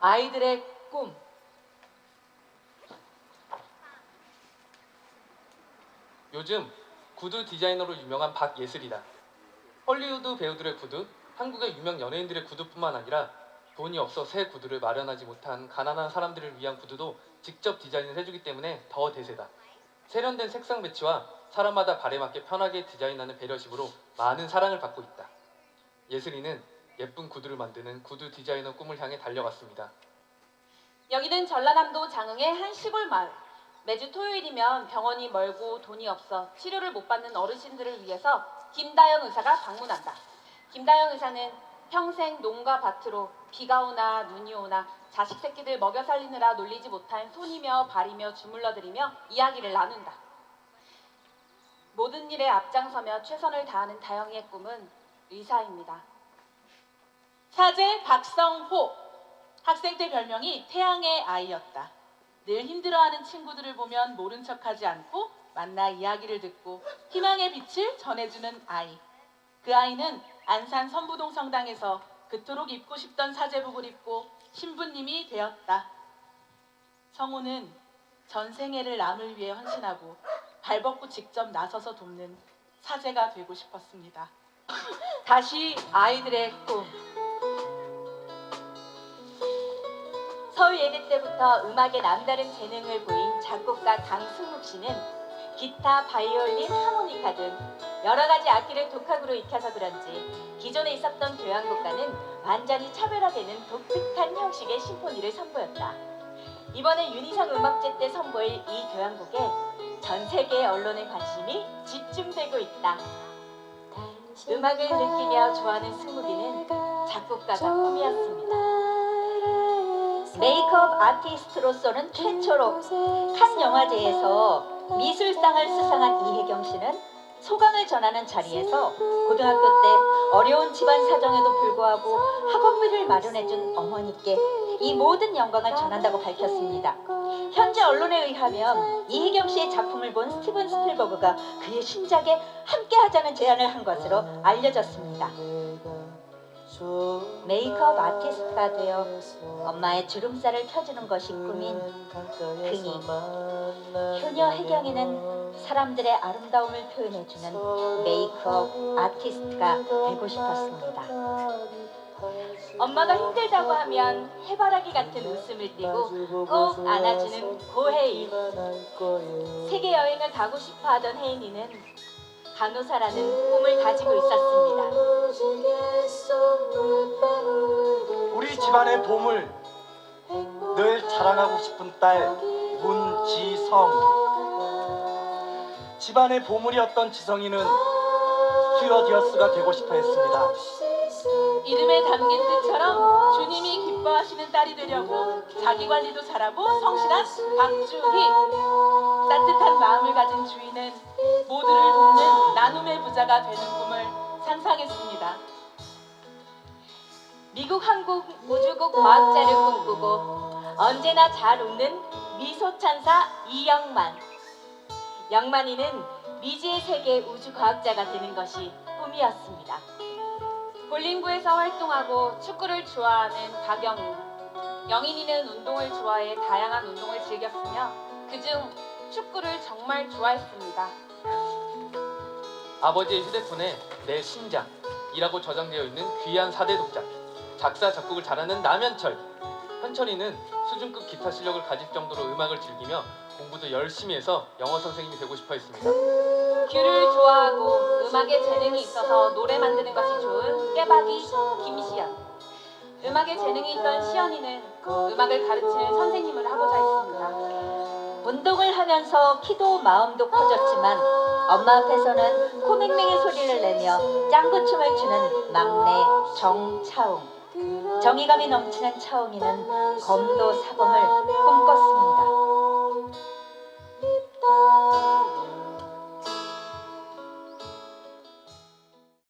아이들의 꿈. 요즘 구두 디자이너로 유명한 박예슬이다. 헐리우드 배우들의 구두, 한국의 유명 연예인들의 구두뿐만 아니라 돈이 없어 새 구두를 마련하지 못한 가난한 사람들을 위한 구두도 직접 디자인을 해주기 때문에 더 대세다. 세련된 색상 배치와 사람마다 발에 맞게 편하게 디자인하는 배려심으로 많은 사랑을 받고 있다. 예슬이는 예쁜 구두를 만드는 구두 디자이너 꿈을 향해 달려갔습니다. 여기는 전라남도 장흥의 한 시골 마을. 매주 토요일이면 병원이 멀고 돈이 없어 치료를 못 받는 어르신들을 위해서 김다영 의사가 방문한다. 김다영 의사는 평생 농가 밭으로 비가 오나 눈이 오나 자식 새끼들 먹여 살리느라 놀리지 못한 손이며 발이며 주물러드리며 이야기를 나눈다. 모든 일에 앞장서며 최선을 다하는 다영이의 꿈은 의사입니다. 사제 박성호 학생 때 별명이 태양의 아이였다. 늘 힘들어하는 친구들을 보면 모른 척하지 않고 만나 이야기를 듣고 희망의 빛을 전해주는 아이. 그 아이는 안산 선부동 성당에서 그토록 입고 싶던 사제복을 입고 신부님이 되었다. 성우는 전생애를 남을 위해 헌신하고 발벗고 직접 나서서 돕는 사제가 되고 싶었습니다. 다시 아이들의 꿈. 서울 예대 때부터 음악에 남다른 재능을 보인 작곡가 강승욱 씨는 기타, 바이올린, 하모니카 등 여러 가지 악기를 독학으로 익혀서 그런지 기존에 있었던 교향곡과는 완전히 차별화되는 독특한 형식의 심포니를 선보였다. 이번에 윤희상 음악제 때 선보일 이 교향곡에 전 세계 언론의 관심이 집중되고 있다. 음악을 느끼며 좋아하는 승욱이는 작곡가가 꿈이었습니다. 메이크업 아티스트로서는 최초로 칸 영화제에서 미술상을 수상한 이혜경 씨는 소감을 전하는 자리에서 고등학교 때 어려운 집안 사정에도 불구하고 학원비를 마련해준 어머니께 이 모든 영광을 전한다고 밝혔습니다. 현재 언론에 의하면 이혜경 씨의 작품을 본 스티븐 스필버그가 그의 신작에 함께하자는 제안을 한 것으로 알려졌습니다. 메이크업 아티스트가 되어 엄마의 주름살을 펴주는 것이 꿈인 긍이 효녀 혜경이는 사람들의 아름다움을 표현해주는 메이크업 아티스트가 되고 싶었습니다. 엄마가 힘들다고 하면 해바라기 같은 웃음을 띠고 꼭 안아주는 고혜인 세계 여행을 가고 싶어 하던 혜인이는 간호사라는 꿈을 가지고 있었습니다. 집안의 보물 늘 자랑하고 싶은 딸 문지성. 집안의 보물이었던 지성이는 스튜어디어스가 되고 싶어 했습니다. 이름에 담긴 뜻처럼 주님이 기뻐하시는 딸이 되려고 자기 관리도 잘하고 성실한 박주희. 따뜻한 마음을 가진 주인은 모두를 돕는 나눔의 부자가 되는 꿈을 상상했습니다. 미국 항공 우주국 과학자를 꿈꾸고 언제나 잘 웃는 미소 천사 이영만. 영만이는 미지의 세계 우주 과학자가 되는 것이 꿈이었습니다. 볼링부에서 활동하고 축구를 좋아하는 박영인. 영인이는 운동을 좋아해 다양한 운동을 즐겼으며 그중 축구를 정말 좋아했습니다. 아버지의 휴대폰에 내 신작이라고 저장되어 있는 귀한 4대 독작 작사 작곡을 잘하는 남현철 현철이는 수준급 기타 실력을 가질 정도로 음악을 즐기며 공부도 열심히 해서 영어 선생님이 되고 싶어 했습니다 귤을 좋아하고 음악에 재능이 있어서 노래 만드는 것이 좋은 깨박이 김시연. 음악에 재능이 있던 시연이는 음악을 가르칠 선생님을 하고자 했습니다. 운동을 하면서 키도 마음도 커졌지만 엄마 앞에서는 코맹맹이 소리를 내며 짱구춤을 추는 막내 정차웅. 정의감이 넘치는 차웅이는 검도 사범을